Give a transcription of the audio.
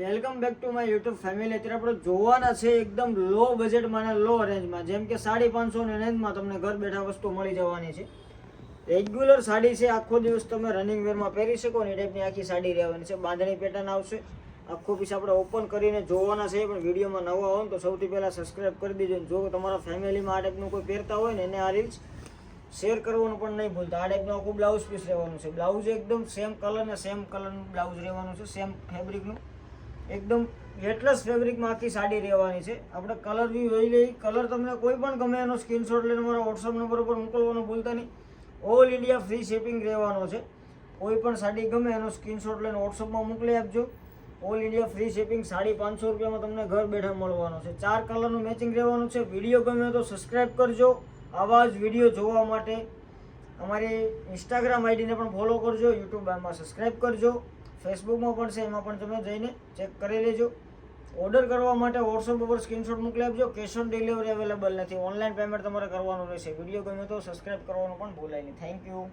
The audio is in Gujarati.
Welcome back to my YouTube family. અત્યારે આપણે જોવાના છે એકદમ લો બજેટમાં અને લો રેન્જમાં જેમ કે સાડી પાંચસો ની રેન્જમાં તમને ઘર બેઠા વસ્તુ મળી જવાની છે. રેગ્યુલર સાડી છે. આખો દિવસ તમે રનિંગ વેરમાં પહેરી શકો ને એ ટાઈપની આખી સાડી રહેવાની છે. બાંધણી પેટર્ન આવશે. આખો પીસ આપણે ઓપન કરીને જોવાના છે. પણ વિડીયોમાં નવા હોય તો સૌથી પહેલાં સબસ્ક્રાઇબ કરી દેજો. જો તમારા ફેમિલીમાં આ ટાઈપનું કોઈ પહેરતા હોય ને, એને આ રીલ્સ શેર કરવાનું પણ નહીં ભૂલતા. આ ટાઈપનું આખું બ્લાઉઝ પીસ રહેવાનું છે. બ્લાઉઝ એકદમ સેમ કલર ને સેમ કલરનું બ્લાઉઝ રહેવાનું છે. સેમ ફેબ્રિકનું એકદમ વેટલેસ ફેબ્રિકમાં આખી સાડી રહેવાની છે. આપણે કલર બી જોઈ લઈએ. કલર તમને કોઈ પણ ગમે એનો સ્ક્રીનશોટ લઈને મારા વોટ્સઅપ નંબર ઉપર મોકલવાનું ભૂલતા નહીં. ઓલ ઇન્ડિયા ફ્રી શિપિંગ રહેવાનો છે. કોઈ પણ સાડી ગમે એનો સ્ક્રીનશોટ લઈને વોટ્સઅપમાં મોકલી આપજો. All India free shipping sari પાંચસો રૂપિયામાં તમને ઘર બેઠા મળવાનો છે. ચાર કલરનું મેચિંગ રહેવાનું છે. વીડિયો ગમે તો સબસ્ક્રાઈબ કરજો. આવા જ વીડિયો જોવા માટે અમારી ઇન્સ્ટાગ્રામ આઈડીને પણ ફોલો કરજો યુટ્યુબમાં સબસ્ક્રાઈબ કરજો. ફેસબુકમાં પણ છે, એમાં પણ તમે જઈને ચેક કરી લેજો. ઓર્ડર કરવા માટે વોટ્સઅપ ઉપર સ્ક્રીનશોટ મોકલી આપજો. કેશ ઓન ડિલિવરી અવેલેબલ નથી. ઓનલાઈન પેમેન્ટ તમારે કરવાનું રહેશે. વીડિયો ગમે તો સબસ્ક્રાઈબ કરવાનું પણ ભૂલાય નહીં. Thank you